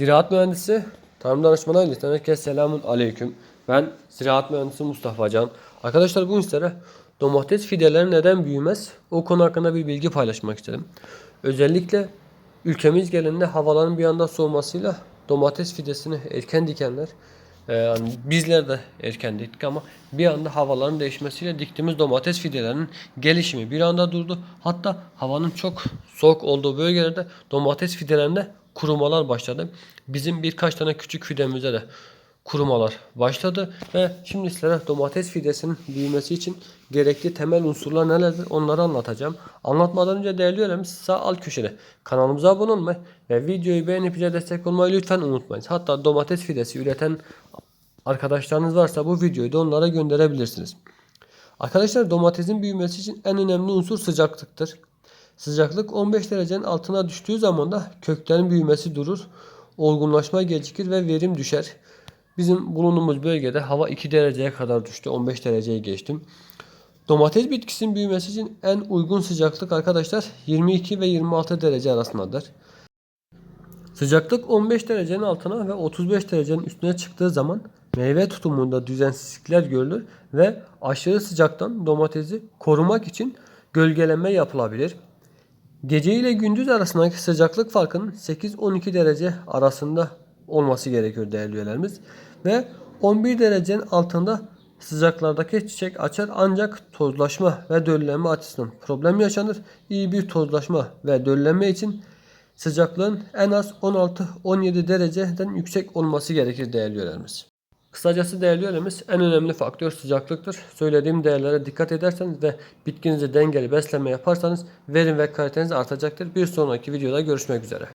Ziraat mühendisi, tarım danışmanı ailesinden herkese selamun aleyküm. Ben ziraat mühendisi Mustafa Can. Arkadaşlar bu sizlere domates fideleri neden büyümez? O konu hakkında bir bilgi paylaşmak istedim. Özellikle ülkemiz genelinde havaların bir anda soğumasıyla domates fidesini erken dikenler e, yani bizler de erken diktik ama bir anda havaların değişmesiyle diktiğimiz domates fidelerinin gelişimi bir anda durdu. Hatta havanın çok soğuk olduğu bölgelerde domates fidelerinde kurumalar başladı. Bizim birkaç tane küçük fidemize de kurumalar başladı ve şimdi sizlere domates fidesinin büyümesi için gerekli temel unsurlar nelerdir onları anlatacağım. Anlatmadan önce değerli üyelerimiz sağ alt köşede kanalımıza abone olmayı ve videoyu beğenip bize destek olmayı lütfen unutmayın. Hatta domates fidesi üreten arkadaşlarınız varsa bu videoyu da onlara gönderebilirsiniz. Arkadaşlar domatesin büyümesi için en önemli unsur sıcaklıktır. Sıcaklık 15 derecenin altına düştüğü zaman da köklerin büyümesi durur, olgunlaşma gecikir ve verim düşer. Bizim bulunduğumuz bölgede hava 2 dereceye kadar düştü. 15 dereceyi geçtim. Domates bitkisinin büyümesi için en uygun sıcaklık arkadaşlar 22 ve 26 derece arasındadır. Sıcaklık 15 derecenin altına ve 35 derecenin üstüne çıktığı zaman meyve tutumunda düzensizlikler görülür ve aşırı sıcaktan domatesi korumak için gölgeleme yapılabilir. Gece ile gündüz arasındaki sıcaklık farkının 8-12 derece arasında olması gerekiyor değerli üyelerimiz. Ve 11 derecenin altında sıcaklardaki çiçek açar ancak tozlaşma ve döllenme açısından problem yaşanır. İyi bir tozlaşma ve döllenme için sıcaklığın en az 16-17 dereceden yüksek olması gerekir değerli üyelerimiz. Kısacası değerli üyelerimiz en önemli faktör sıcaklıktır. Söylediğim değerlere dikkat ederseniz ve bitkinizi dengeli besleme yaparsanız verim ve kaliteniz artacaktır. Bir sonraki videoda görüşmek üzere.